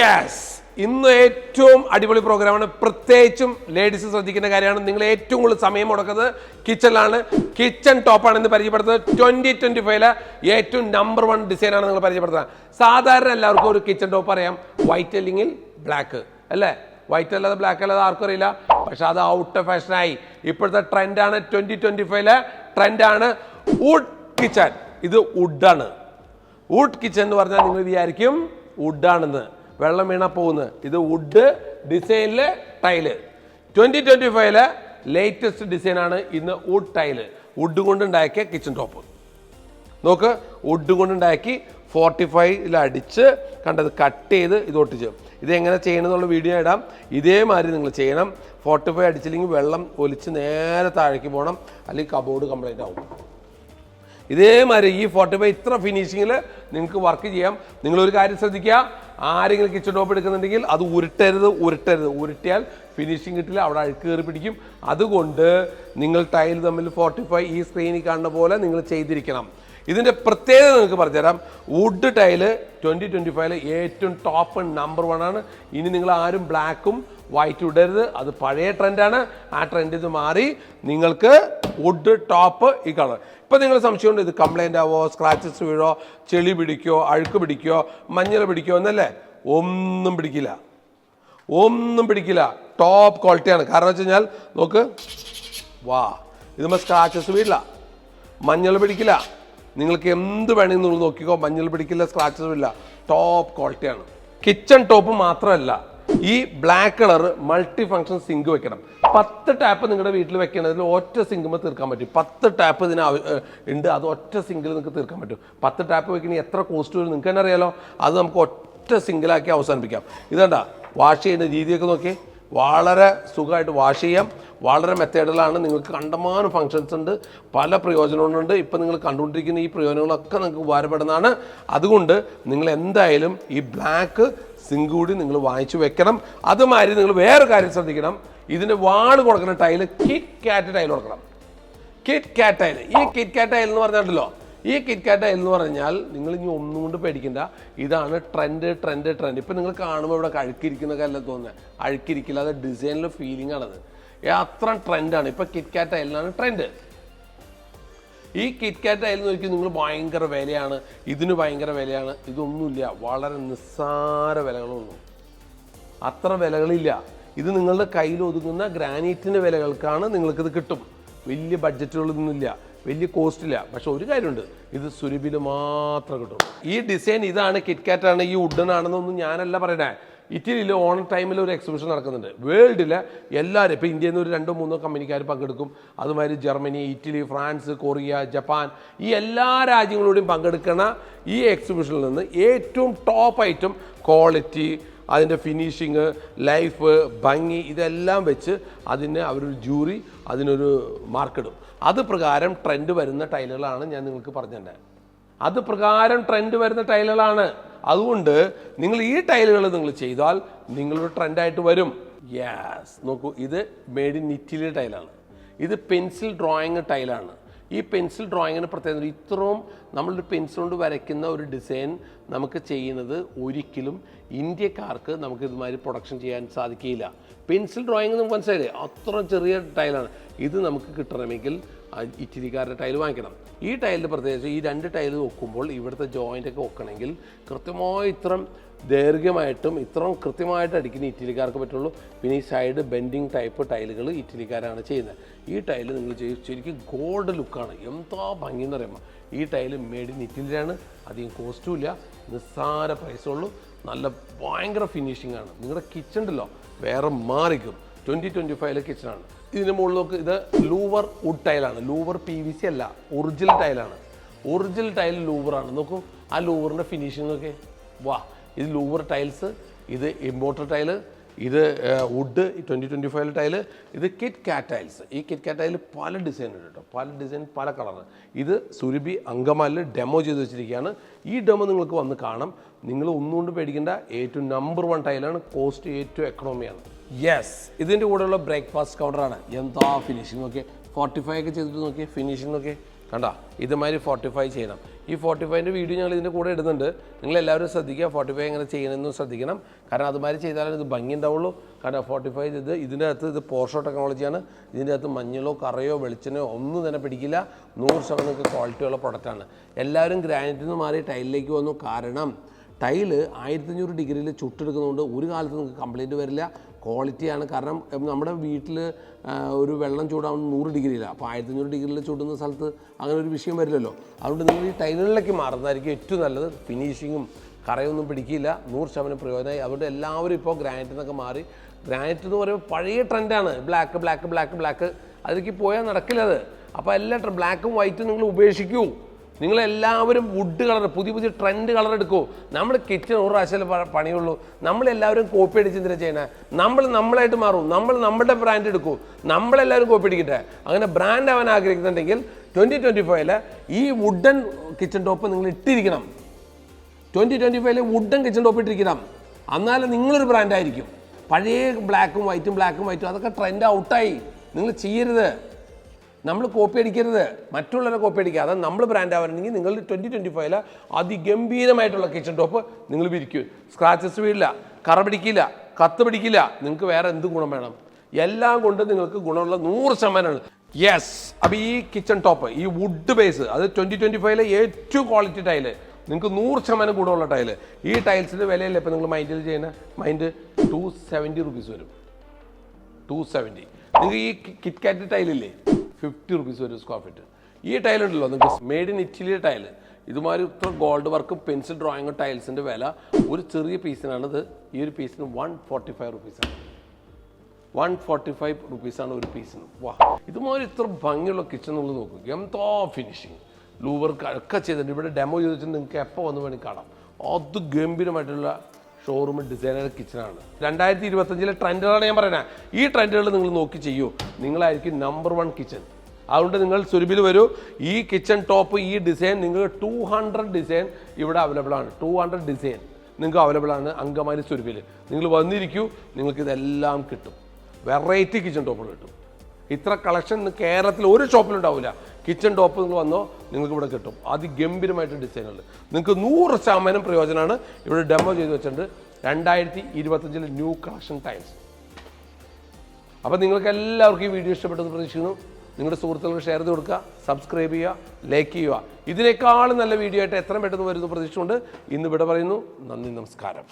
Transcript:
Yes ഇന്ന് ഏറ്റവും അടിപൊളി പ്രോഗ്രാമാണ്. പ്രത്യേകിച്ചും ലേഡീസ് ശ്രദ്ധിക്കേണ്ട കാര്യമാണ്. നിങ്ങൾ ഏറ്റവും കൂടുതൽ സമയം മുടക്കുന്നത് കിച്ചണിലാണ്. കിച്ചൺ ടോപ്പാണ് ഇന്ന് പരിചയപ്പെടുത്തുന്നത് ട്വന്റി ട്വന്റി ഫൈവിലെ ഏറ്റവും നമ്പർ വൺ ഡിസൈനാണ് നിങ്ങൾ പരിചയപ്പെടുത്തുന്നത് സാധാരണ എല്ലാവർക്കും ഒരു കിച്ചൺ ടോപ്പ് അറിയാം. വൈറ്റ് അല്ലെങ്കിൽ ബ്ലാക്ക് അല്ലേ? വൈറ്റ് അല്ലാതെ ബ്ലാക്ക് അല്ലാതെ ആർക്കും അറിയില്ല. പക്ഷെ അത് ഔട്ട് ഓഫ് ഫാഷനായി ഇപ്പോഴത്തെ ട്രെൻഡാണ് ട്വന്റി ട്വന്റി ഫൈവിലെ ട്രെൻഡാണ് വുഡ് കിച്ചൺ ഇത് വുഡാണ് വുഡ് കിച്ചൺ എന്ന് പറഞ്ഞാൽ നിങ്ങൾ വിചാരിക്കും വുഡാണെന്ന് വെള്ളം വീണാ പോകുന്നത്. ഇത് വുഡ് ഡിസൈനിലെ ടൈൽ ട്വന്റി ട്വന്റി ഫൈവിലെ ലേറ്റസ്റ്റ് ഡിസൈനാണ് ഇന്ന് വുഡ് ടൈൽ വുഡ് കൊണ്ട് ഉണ്ടാക്കിയ കിച്ചൺ ടോപ്പ് നോക്ക് വുഡ് കൊണ്ടുണ്ടാക്കി ഫോർട്ടി ഫൈവിൽ അടിച്ച് കണ്ടത് കട്ട് ചെയ്ത് ഇത് ഒട്ടിച്ച്. ഇത് എങ്ങനെ ചെയ്യണമെന്നുള്ള വീഡിയോ ഇടാം. ഇതേമാതിരി നിങ്ങൾ ചെയ്യണം. ഫോർട്ടി ഫൈവ് അടിച്ചില്ലെങ്കിൽ വെള്ളം ഒലിച്ച് നേരെ താഴേക്ക് പോകണം. അല്ലെങ്കിൽ കബോർഡ് കംപ്ലീറ്റ് ആവും. ഇതേമാതിരി ഈ ഫോർട്ടി ഫൈവ് ഇത്ര ഫിനിഷിങ്ങിൽ നിങ്ങൾക്ക് വർക്ക് ചെയ്യാം. നിങ്ങളൊരു കാര്യം ശ്രദ്ധിക്കുക. ആരെങ്കിലും കിച്ചൺ ടോപ്പ് എടുക്കുന്നുണ്ടെങ്കിൽ അത് ഉരുട്ടരുത് ഉരുട്ടരുത്. ഉരുട്ടിയാൽ ഫിനിഷിങ് കിട്ടില്ല അവിടെ അഴുക്ക് കയറി പിടിക്കും. അതുകൊണ്ട് നിങ്ങൾ ടൈൽ തമ്മിൽ ഫോർട്ടി ഫൈവ് ഈ സ്ക്രീനിൽ കാണുന്ന പോലെ നിങ്ങൾ ചെയ്തിരിക്കണം. ഇതിന്റെ പ്രത്യേകത നിങ്ങൾക്ക് പറഞ്ഞുതരാം. വുഡ് ടൈൽ ട്വന്റി ട്വന്റി ഫൈവിൽ ഏറ്റവും ടോപ്പ് നമ്പർ വൺ ആണ്. ഇനി നിങ്ങൾ ആരും ബ്ലാക്കും വൈറ്റും ഇടരുത്. അത് പഴയ ട്രെൻഡാണ് ആ ട്രെൻഡിൽ നിന്ന് മാറി. നിങ്ങൾക്ക് വുഡ് ടോപ്പ് ഈ കളർ ഇപ്പം നിങ്ങൾ സംശയമുണ്ട് ഇത് കംപ്ലൈന്റ് ആവോ സ്ക്രാച്ചസ് വീഴോ ചെളി പിടിക്കോ അഴുക്ക് പിടിക്കോ മഞ്ഞൾ പിടിക്കോ എന്നല്ലേ? ഒന്നും പിടിക്കില്ല. ഒന്നും പിടിക്കില്ല. ടോപ്പ് ക്വാളിറ്റിയാണ് കാരണം വെച്ച് കഴിഞ്ഞാൽ നോക്ക്. വാ ഇതുമ്മ സ്ക്രാച്ചസ് വീഴില്ല മഞ്ഞൾ പിടിക്കില്ല. നിങ്ങൾക്ക് എന്ത് വേണമെങ്കിൽ നോക്കിക്കോ മഞ്ഞൾ പിടിക്കില്ല സ്ക്രാച്ചസ് ഇല്ല. ടോപ്പ് ക്വാളിറ്റിയാണ് കിച്ചൺ ടോപ്പ് മാത്രമല്ല. ഈ black colour multi function sink വെക്കണം. പത്ത് ടാപ്പ് നിങ്ങളുടെ വീട്ടിൽ വെക്കണതിൽ ഒറ്റ സിങ്കുമ്പോൾ തീർക്കാൻ പറ്റും. പത്ത് ടാപ്പ് ഇതിന് ഉണ്ട് അത് ഒറ്റ സിങ്കിൽ നിങ്ങൾക്ക് തീർക്കാൻ പറ്റും. പത്ത് ടാപ്പ് വെക്കണമെങ്കിൽ എത്ര കോസ്റ്റ് വരും നിങ്ങൾക്ക് തന്നെ അറിയാലോ? അത് നമുക്ക് ഒറ്റ സിങ്കിലാക്കി അവസാനിപ്പിക്കാം. ഇതണ്ട വാഷ് ചെയ്യുന്ന രീതിയൊക്കെ നോക്കി വളരെ സുഖമായിട്ട് വാഷ് ചെയ്യാം. വളരെ മെത്തേഡിലാണ് നിങ്ങൾക്ക് കണ്ടമാനം ഫങ്ഷൻസ് ഉണ്ട്. പല പ്രയോജനങ്ങളുണ്ട്. ഇപ്പം നിങ്ങൾ കണ്ടുകൊണ്ടിരിക്കുന്ന ഈ പ്രയോജനങ്ങളൊക്കെ നിങ്ങൾക്ക് ഉപകാരപ്പെടുന്നതാണ്. അതുകൊണ്ട് നിങ്ങൾ എന്തായാലും ഈ ബ്ലാക്ക് സിങ്ക് കൂടി നിങ്ങൾ വാങ്ങിച്ചു വെക്കണം. അതുമാതിരി നിങ്ങൾ വേറെ കാര്യം ശ്രദ്ധിക്കണം. ഇതിന് വാൾ കൊടുക്കുന്ന ടൈൽ കിറ്റ് കാറ്റ് ടൈൽ കൊടുക്കണം. കിറ്റ് കാറ്റ് ടൈൽ ഈ കിറ്റ് കാറ്റ് ടൈൽ എന്ന് പറഞ്ഞിട്ടുണ്ടല്ലോ ഈ കിറ്റ് കാറ്റ് ടൈൽ എന്ന് പറഞ്ഞാൽ നിങ്ങൾ ഇനി ഒന്നും കൊണ്ട് പേടിക്കണ്ട. ഇതാണ് ട്രെൻഡ് ട്രെൻഡ് ട്രെൻഡ് ഇപ്പം നിങ്ങൾ കാണുമ്പോൾ ഇവിടെ അഴുക്കിരിക്കുന്ന അല്ല തോന്നുന്നത് അഴുക്കിരിക്കില്ല. അത് ഡിസൈനിലെ ഫീലിംഗ് ആണത്. അത്ര ട്രെൻഡാണ് ഇപ്പം കിറ്റ് കാറ്റ് ടൈലിനാണ് ട്രെൻഡ് ഈ കിറ്റ് കാറ്റ് ആയിരുന്നു നോക്കി നിങ്ങൾ ഭയങ്കര വിലയാണ് ഇതിന് ഭയങ്കര വിലയാണ് ഇതൊന്നുമില്ല. വളരെ നിസ്സാര വിലകളൊന്നും അത്ര വിലകളില്ല. ഇത് നിങ്ങളുടെ കയ്യിൽ ഒതുങ്ങുന്ന ഗ്രാനൈറ്റിന്റെ വിലകൾക്കാണ് നിങ്ങൾക്കിത് കിട്ടും. വലിയ ബഡ്ജറ്റുകളൊന്നുമില്ല വലിയ കോസ്റ്റ് ഇല്ല. പക്ഷെ ഒരു കാര്യമുണ്ട് ഇത് സുരഭിയിൽ മാത്രം കിട്ടും ഈ ഡിസൈൻ ഇതാണ് കിറ്റ്കാറ്റാണ് ഈ വുഡൻ ആണെന്നൊന്നും ഞാനല്ല പറയണേ. ഇറ്റലിയിൽ ഓണ ടൈമിൽ ഒരു എക്സിബിഷൻ നടക്കുന്നുണ്ട്. വേൾഡിലെ എല്ലാവരും ഇപ്പോൾ ഇന്ത്യയിൽ നിന്ന് ഒരു രണ്ടോ മൂന്നോ കമ്പനിക്കാർ പങ്കെടുക്കും. അതുമാതിരി Germany Italy France Korea Japan ഈ എല്ലാ രാജ്യങ്ങളോടും പങ്കെടുക്കുന്ന ഈ എക്സിബിഷനിൽ നിന്ന് ഏറ്റവും ടോപ്പ് ഐറ്റം ക്വാളിറ്റി അതിന്റെ ഫിനിഷിങ് ലൈഫ് ഭംഗി ഇതെല്ലാം വെച്ച് അതിന് അവരൊരു ജൂറി അതിനൊരു മാർക്കിടും അത് പ്രകാരം ട്രെൻഡ് വരുന്ന ടൈലുകളാണ് ഞാൻ നിങ്ങൾക്ക് പറഞ്ഞിട്ടുണ്ടായത് അത് പ്രകാരം ട്രെൻഡ് വരുന്ന ടൈലുകളാണ് അതുകൊണ്ട് നിങ്ങൾ ഈ ടൈലുകൾ നിങ്ങൾ ചെയ്താൽ നിങ്ങളൊരു ട്രെൻഡായിട്ട് വരും. യാസ് നോക്കൂ ഇത് മെയ്ഡ് ഇൻ ഇറ്റലി ടൈലാണ്. ഇത് പെൻസിൽ ഡ്രോയിങ് ടൈലാണ്. ഈ പെൻസിൽ ഡ്രോയിങ്ങിന് പ്രത്യേകത ഇത്രയും നമ്മളൊരു പെൻസിൽ കൊണ്ട് വരയ്ക്കുന്ന ഒരു ഡിസൈൻ നമുക്ക് ചെയ്യുന്നത് ഒരിക്കലും ഇന്ത്യക്കാർക്ക് നമുക്ക് ഇതുമാതിരി പ്രൊഡക്ഷൻ ചെയ്യാൻ സാധിക്കില്ല. പെൻസിൽ ഡ്രോയിങ് നമുക്ക് മനസ്സിലായില്ലേ? അത്ര ചെറിയ ടൈലാണ്. ഇത് നമുക്ക് കിട്ടണമെങ്കിൽ ആ ഇറ്റലിക്കാരുടെ ടൈൽ വാങ്ങിക്കണം. ഈ ടൈലിന്റെ പ്രത്യേകിച്ച് ഈ രണ്ട് ടൈൽ വെക്കുമ്പോൾ ഇവിടുത്തെ ജോയിന്റ് ഒക്കെ വെക്കണമെങ്കിൽ കൃത്യമായി ഇത്രയും ദൈർഘ്യമായിട്ടും ഇത്രയും കൃത്യമായിട്ട് അടിക്കുന്ന ഇറ്റലിക്കാർക്ക് പറ്റുള്ളൂ. പിന്നെ ഈ സൈഡ് ബെൻഡിങ് ടൈപ്പ് ടൈലുകൾ ഇറ്റലിക്കാരാണ് ചെയ്യുന്നത്. ഈ ടൈൽ നിങ്ങൾ ശരിക്കും ഗോൾഡ് ലുക്കാണ് എന്താ ഭംഗി എന്ന് പറയുമ്പോൾ ഈ ടൈൽ മേഡ് ഇൻ ഇറ്റലിയാണ് അധികം കോസ്റ്റും ഇല്ല. നിസ്സാര പ്രൈസുള്ളൂ നല്ല ഭയങ്കര ഫിനിഷിംഗ് ആണ്. നിങ്ങളുടെ കിച്ചൺ ഉണ്ടല്ലോ? വേറെ മാറിക്കും. ട്വന്റി ട്വന്റി ഫൈവിലെ കിച്ചണാണ് ഇതിന് മുകളിൽ നോക്ക് ഇത് ലൂവർ വുഡ് ടൈലാണ്. ലൂവർ പി വി സി അല്ല ഒറിജിനൽ ടൈലാണ്. ഒറിജിനൽ ടൈൽ ലൂവറാണ്. നോക്കൂ ആ ലൂവറിന്റെ ഫിനിഷിംഗ് ഒക്കെ വാ ഇത് ലൂവർ ടൈൽസ് ഇത് ഇമ്പോർട്ടർ ടൈൽ ഇത് wood twenty twenty five tile ഇത് കിറ്റ് കാറ്റ് ടൈൽസ് ഈ കിറ്റ് കാറ്റ് ടൈൽ പല ഡിസൈൻ ഉണ്ട് കേട്ടോ പല ഡിസൈൻ പല കളറ് ഇത് സുരഭി അങ്കമാലിൽ ഡെമോ ചെയ്ത് വെച്ചിരിക്കുകയാണ്. ഈ ഡെമോ നിങ്ങൾക്ക് വന്ന് കാണാം. നിങ്ങൾ ഒന്നുകൊണ്ട് പേടിക്കേണ്ട ഏറ്റവും നമ്പർ വൺ ടൈലാണ് കോസ്റ്റ് ഏറ്റവും എക്കണോമിയാണ് യെസ് ഇതിന്റെ കൂടെയുള്ള ബ്രേക്ക്ഫാസ്റ്റ് കൗണ്ടറാണ് എന്താ ഫിനിഷിംഗ് ഒക്കെ ഫോർട്ടി ഫൈവ് ഒക്കെ ചെയ്തിട്ട് നോക്കി ഫിനിഷിംഗ് ഒക്കെ കണ്ട ഇതുമാതിരി ഫോർട്ടി ഫൈവ് ചെയ്യണം. ഈ ഫോർട്ടി ഫൈവിന്റെ വീഡിയോ ഞങ്ങൾ ഇതിന്റെ കൂടെ ഇടുന്നുണ്ട്. നിങ്ങൾ എല്ലാവരും ശ്രദ്ധിക്കുക ഫോർട്ടി ഫൈവ് എങ്ങനെ ചെയ്യണമെന്ന് ശ്രദ്ധിക്കണം. കാരണം അതുമാതിരി ചെയ്താലേ ഇത് ഭംഗി ഉണ്ടാവുള്ളൂ. കാരണം ഫോർട്ടി ഫൈവ് ഇത് ഇതിന്റെ അകത്ത് ഇത് പോർഷോ ടെക്നോളജിയാണ് ഇതിന്റെ അകത്ത് മഞ്ഞളോ കറയോ വെളിച്ചെണ്ണയോ ഒന്നും തന്നെ പിടിക്കില്ല. നൂറ് ശതമാനം ക്വാളിറ്റിയുള്ള പ്രൊഡക്റ്റാണ് എല്ലാവരും ഗ്രാനൈറ്റിൽ നിന്ന് മാറി ടൈലിലേക്ക് വന്നു. കാരണം ടൈൽ ആയിരത്തഞ്ഞൂറ് ഡിഗ്രിയിൽ ചുട്ടെടുക്കുന്നതുകൊണ്ട് ഒരു കാലത്ത് നിങ്ങൾക്ക് കംപ്ലൈന്റ് വരില്ല. ക്വാളിറ്റിയാണ് കാരണം നമ്മുടെ വീട്ടിൽ ഒരു വെള്ളം ചൂടാവുന്ന നൂറ് ഡിഗ്രിയിലാണ് അപ്പോൾ ആയിരത്തഞ്ഞൂറ് ഡിഗ്രിയിൽ ചൂടുന്ന സ്ഥലത്ത് അങ്ങനെ ഒരു വിഷയം വരില്ലല്ലോ. അതുകൊണ്ട് നിങ്ങൾ ഈ ടൈലുകളിലേക്ക് മാറുന്നതായിരിക്കും ഏറ്റവും നല്ലത്. ഫിനിഷിങ്ങും കറയൊന്നും പിടിക്കില്ല. നൂറ് ശതമാനം പ്രയോജനമായി. അതുകൊണ്ട് എല്ലാവരും ഇപ്പോൾ ഗ്രാനൈറ്റ് എന്നൊക്കെ മാറി. ഗ്രാനൈറ്റ് എന്ന് പറയുമ്പോൾ പഴയ ട്രെൻഡാണ്. Black black black black. അതിലേക്ക് പോയാൽ നടക്കില്ല അത്. അപ്പോൾ എല്ലാ ബ്ലാക്കും വൈറ്റും നിങ്ങൾ ഉപേക്ഷിക്കൂ. നിങ്ങളെല്ലാവരും വുഡ് കളർ പുതിയ പുതിയ ട്രെൻഡ് കളർ എടുക്കൂ. നമ്മൾ കിച്ചൺ ഒരു പ്രാവശ്യം പണിയുള്ളൂ. നമ്മളെല്ലാവരും കോപ്പി അടിച്ച് എന്തിനാ ചെയ്യണേ? നമ്മൾ നമ്മളായിട്ട് മാറും. നമ്മൾ നമ്മളുടെ ബ്രാൻഡ് എടുക്കൂ. നമ്മളെല്ലാവരും കോപ്പി അടിക്കട്ടെ. അങ്ങനെ ബ്രാൻഡ് ആവാൻ ആഗ്രഹിക്കുന്നുണ്ടെങ്കിൽ ട്വന്റി ട്വന്റി ഫൈവിൽ ഈ വുഡൻ കിച്ചൺ ടോപ്പ് നിങ്ങൾ ഇട്ടിരിക്കണം. ട്വന്റി ട്വന്റി ഫൈവിൽ വുഡൻ കിച്ചൺ ടോപ്പ് ഇട്ടിരിക്കണം. എന്നാലും നിങ്ങളൊരു ബ്രാൻഡായിരിക്കും പഴയ ബ്ലാക്കും വൈറ്റും ബ്ലാക്കും വൈറ്റും അതൊക്കെ ട്രെൻഡ് ഔട്ടായി നിങ്ങൾ ചെയ്യരുത്. നമ്മൾ കോപ്പി അടിക്കരുത്. മറ്റുള്ളവരെ കോപ്പി അടിക്കുക. അതായത് നമ്മൾ ബ്രാൻഡ് ആവണമെങ്കിൽ നിങ്ങൾ ട്വന്റി ട്വന്റി ഫൈവിൽ അതിഗംഭീരമായിട്ടുള്ള കിച്ചൺ ടോപ്പ് നിങ്ങൾ വിരിക്കും. സ്ക്രാച്ചസ് വീഴില്ല. കറ പിടിക്കില്ല. കത്ത് പിടിക്കില്ല. നിങ്ങൾക്ക് വേറെ എന്ത് ഗുണം വേണം? എല്ലാം കൊണ്ട് നിങ്ങൾക്ക് ഗുണമുള്ള നൂറ് ശതമാനമാണ്. യെസ് അപ്പോൾ ഈ കിച്ചൺ ടോപ്പ് ഈ വുഡ് ബേസ് അത് ട്വന്റി ട്വന്റി ഫൈവിലെ ഏറ്റവും ക്വാളിറ്റി ടൈൽ നിങ്ങൾക്ക് നൂറ് ശതമാനം ഗുണമുള്ള ടൈൽ ഈ ടൈൽസിന്റെ വിലയല്ലേ ഇപ്പോൾ നിങ്ങൾ മൈൻഡിൽ ചെയ്യുന്ന? മൈൻഡ് ടു സെവന്റി റുപ്പീസ് വരും. ടു സെവന്റി നിങ്ങൾക്ക് ഈ കിറ്റ് കാറ്റ് ടൈലില്ലേ ഫിഫ്റ്റി റുപ്പീസ് വരും സ്ക്വയർ ഫീറ്റ് ഈ ടൈൽ ഉണ്ടല്ലോ നിങ്ങൾക്ക് മെയ്ഡ് ഇൻ ഇറ്റലിയുടെ ടൈൽ ഇതുമാതിരി ഇത്ര ഗോൾഡ് വർക്കും പെൻസിൽ ഡ്രോയിങ്ങും ടൈൽസിന്റെ വില ഒരു ചെറിയ പീസിനാണിത് ഈ ഒരു പീസിന് വൺ ഫോർട്ടി ഫൈവ് റുപ്പീസാണ് വൺ ഫോർട്ടി ഫൈവ് റുപ്പീസാണ് ഒരു പീസിന് വാ. ഇതുമാതിരി ഇത്ര ഭംഗിയുള്ള കിച്ചൺ ഉള്ളത് നോക്കുക എന്തോ ഫിനിഷിങ് ലൂവർക്ക് ഒക്കെ ചെയ്തിട്ടുണ്ട്. ഇവിടെ ഡെമോ ചോദിച്ചിട്ട് നിങ്ങൾക്ക് എപ്പോൾ വന്ന് വേണമെങ്കിൽ കാണാം. അത് ഗംഭീരമായിട്ടുള്ള ഷോറൂം ഡിസൈനർ കിച്ചണാണ് രണ്ടായിരത്തി ഇരുപത്തഞ്ചിലെ ട്രെൻഡുകളാണ് ഞാൻ പറയുന്നത് ഈ ട്രെൻഡുകൾ നിങ്ങൾ നോക്കി ചെയ്യൂ. നിങ്ങളായിരിക്കും നമ്പർ വൺ കിച്ചൺ അതുകൊണ്ട് നിങ്ങൾ സുരുബിൽ വരൂ. ഈ കിച്ചൺ ടോപ്പ് ഈ ഡിസൈൻ നിങ്ങൾക്ക് ടു ഹൺഡ്രഡ് ഡിസൈൻ ഇവിടെ അവൈലബിൾ ആണ്. ടു ഹൺഡ്രഡ് ഡിസൈൻ നിങ്ങൾക്ക് അവൈലബിൾ ആണ് അങ്കമാലി സുരുബിൽ നിങ്ങൾ വന്നിരിക്കൂ നിങ്ങൾക്ക് ഇതെല്ലാം കിട്ടും. വെറൈറ്റി കിച്ചൺ ടോപ്പുകൾ കിട്ടും. ഇത്ര കളക്ഷൻ കേരളത്തിൽ ഒരു ഷോപ്പിലും ഉണ്ടാവില്ല കിച്ചൺ ടോപ്പ് നിങ്ങൾ വന്നോ നിങ്ങൾക്ക് ഇവിടെ കിട്ടും. അതിഗംഭീരമായിട്ട് ഡിസൈനുണ്ട് നിങ്ങൾക്ക് നൂറ് ശതമാനം പ്രയോജനമാണ് ഇവിടെ ഡെമോ ചെയ്ത് വെച്ചിട്ടുണ്ട്. രണ്ടായിരത്തി ഇരുപത്തഞ്ചിൽ ന്യൂ കളക്ഷൻ ടൈംസ് അപ്പോൾ നിങ്ങൾക്ക് എല്ലാവർക്കും ഈ വീഡിയോ ഇഷ്ടപ്പെട്ടെന്ന് പ്രതീക്ഷിക്കുന്നു. നിങ്ങളുടെ സുഹൃത്തുക്കൾക്ക് ഷെയർ ചെയ്ത് കൊടുക്കുക സബ്സ്ക്രൈബ് ചെയ്യുക ലൈക്ക് ചെയ്യുക. ഇതിനേക്കാളും നല്ല വീഡിയോ ആയിട്ട് എത്രയും പെട്ടെന്ന് വരുന്നു പ്രതീക്ഷിച്ചുകൊണ്ട് ഇന്ന് ഇവിടെ പറയുന്നു. നന്ദി നമസ്കാരം.